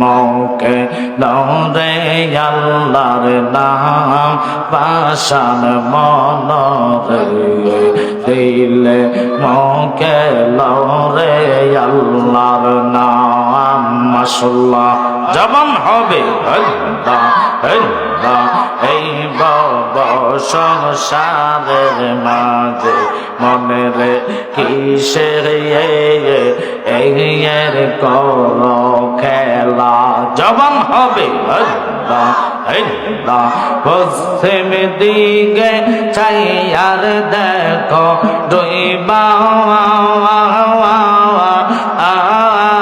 মৌকে লরে আল্লাহর নাম। পাশান মনরে দিলে মৌকে লরে আল্লাহর নাম। মাসাল্লাহ জবান হবে। এই বব সংসারের মাঝে মনে রে কিসের এই কর খেলা জবান হবে। পশ্চিম দিকে চাই আর দেখো, দুই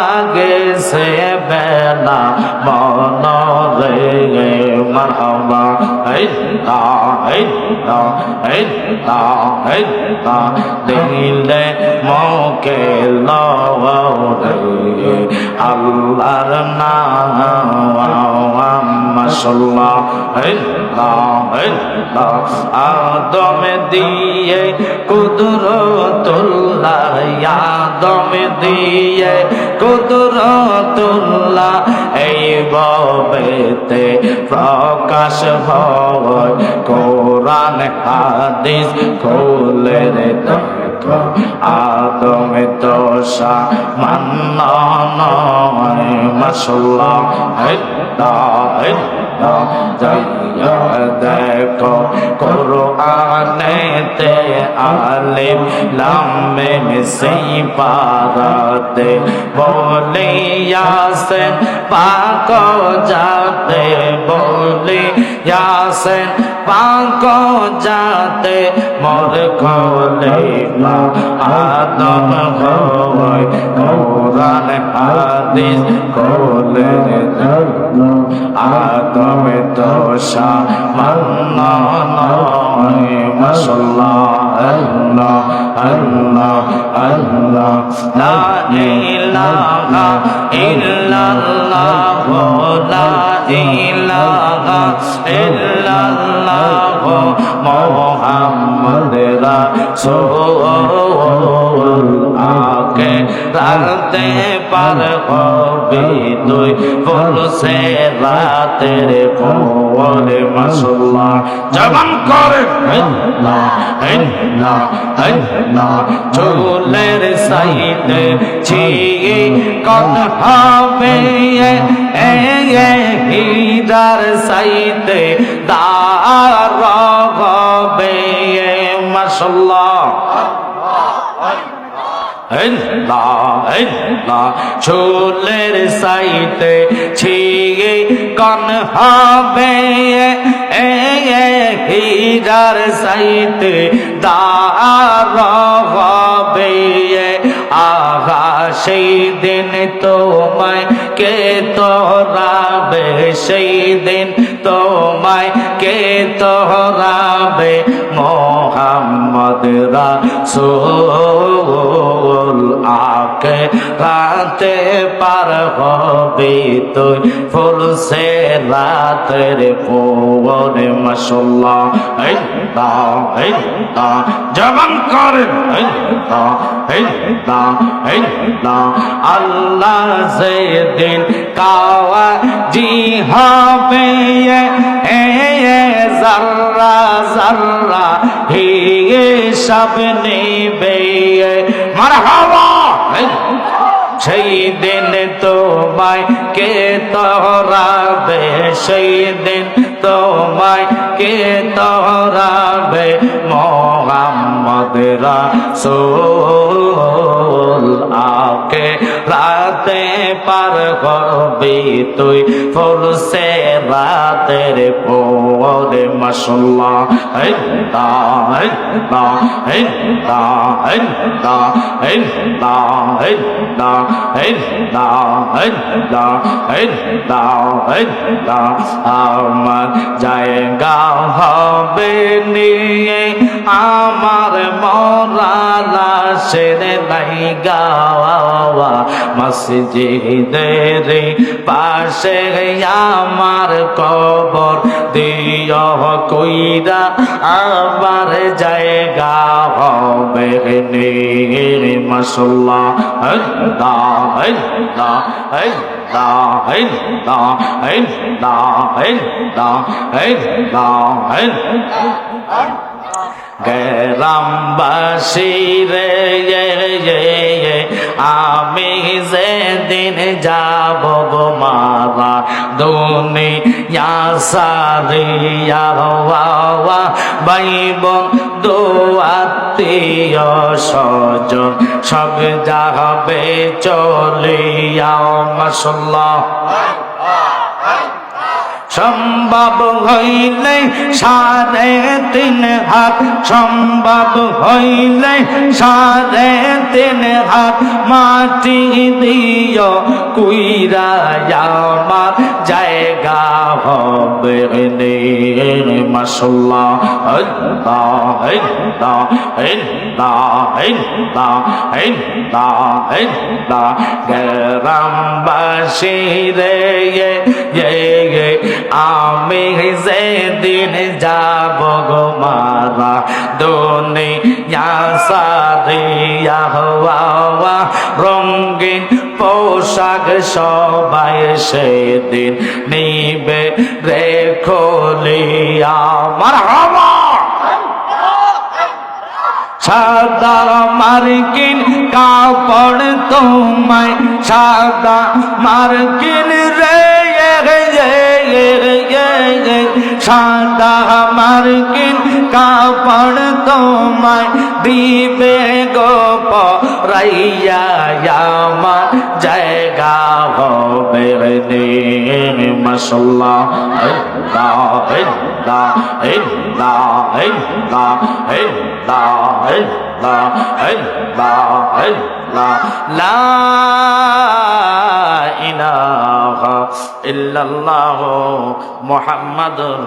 আগে সে বেলা মন রে মারহাবা হেল্লা হেল্লা হেল্লা দিলে মকে লরে আল্লাহর নাম মাশাল্লাহ হেল্লা হেল্লা আদম দিয়ে কুদরতুল্লাহ আদম দিয়ে কুদরতুল্লাহ এই ববেতে প্রকাশ হয় কোরআন হাদিস খোলে রে আদম দোষা মান্ন নয় মাশাল্লাহ হেল্লা হেল্লা, যাইয়া দেখো, কোরআনেতে আলিম লামে সেই পারাতে বলে ইয়াসেন পাক যাতে বলে ইয়াসেন পাক যাতে মোর খোলে আদম হয়। কোরআন, হাদিস কোলে আদম দোষা মান্না নয়। মাশাল্লাহ আল্লাহ আল্লাহ আল্লাহ, লা ইলাহা illallah la ilaha illallah muhammad rasulullah আকে রাতে পার হবে তুই? বলছে রাতের পরে মাসাল্লাহ জবান করে। চুলের সাইতে ছিয়ে কত হবে হীরার সাইতে। দার হবে চুলের সাইতে ছিয়ে কন হবে। হীরার সাইতে দার হবে। আহা সেই দিন তোমায় কে তোরাবে? সেই দিন তোমায় কে তোহরাবে মোহাম্মদ রাসূল। আকে রাতে পার হবে তুই ফুলসে রাতের পর মাশাল্লাহ হিন্দা হিন্দা জবান করেন। হিন্দা হিন্দা হিন্দা আল্লাহ যেদিন কাওয়া জি হবে হিসাব মারা মার হ্যাঁ। সেই দিন তো তোমায় কে তহরাবে সেই দিন? তোমায় কে তহরাবে মোহাম্মদ সো আকে রাতে পার করবি তুই? ফুলসে রাতের পরে মাশাল্লাহ। হিন্দা হিন্দা হিন্দা হিন্দা হিন্দা হিন্দা হিন্দা আমার জায়গা হবে নিয়ে আমার মরালা সেরে নাই গাওয়া মসজিদের পাশে আমার কবর দিয় কইরা আমার জায়গা বেহনে মশলা হল্লা হল্লা হল্লা da ein da ein da ein da ein da ein গ্রামবাসী রে আমি যে দিন যাব গো মারা, দুনিয়া সারিয়া বাবা বাইবন স্বজন, সব যাবে চলিয়া সম্ভব হইলে সাড়ে তিন হাত সম্ভব হইলে সাড়ে তিন হাত মাটি দিও কুইরা আমার জায়গা হবে مضغني ما شاء الله انت انت انت انت انت انت গরম বসিরে আমি যে দিন যাব গো মারা দুনিয়া হওয়া রঙ্গিন পোশাক সবাই সেদিন নিবে রে খলিয়া আমার হবা সাদা মার্কিন কাপড় তোমায় সাদা মার্কিন রে সাদা মার্কিন কাপড় তোমার দিবে গোপ রাইয়া আমার জায়গা হবে মশলা লা ইলাহা ইল্লাল্লাহ মুহাম্মাদুর